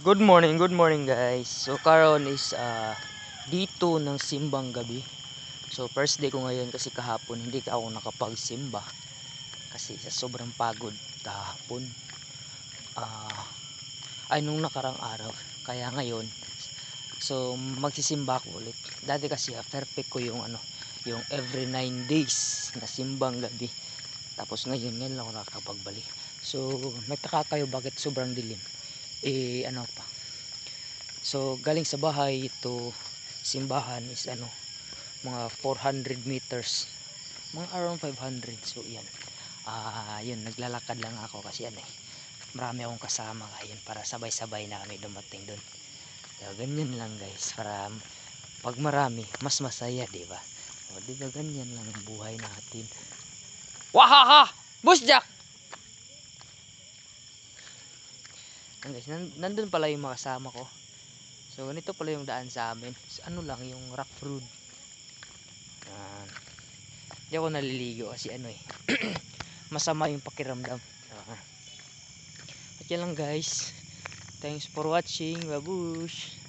Good morning, good morning guys. So karon is uh, dito ng simbang gabi. So first day ko ngayon kasi kahapon hindi ako nakapagsimba. Kasi sa sobrang pagod kahapon. Ah ay nung nakarang araw. Kaya ngayon so magsisimba ako ulit. Dati kasi ah, perfect ko yung ano, yung every 9 days na simbang gabi. Tapos ngayon ngayon lang ako nakakapagbalik. So nagtaka kayo bakit sobrang dilim eh ano pa. So galing sa bahay ito simbahan is ano mga 400 meters. Mga around 500 so yan. Ah yun naglalakad lang ako kasi ano eh marami akong kasama ngayon para sabay-sabay na kami dumating doon so, ganyan lang guys para pag marami mas masaya di ba? O di ba ganyan lang ang buhay natin. Wahaha! Boss Jack Yan guys, nan nandun pala yung mga kasama ko. So, ganito pala yung daan sa amin. So, ano lang, yung rock road. Yan. Hindi ako naliligo kasi ano eh. Masama yung pakiramdam. At yan lang guys. Thanks for watching. Babush.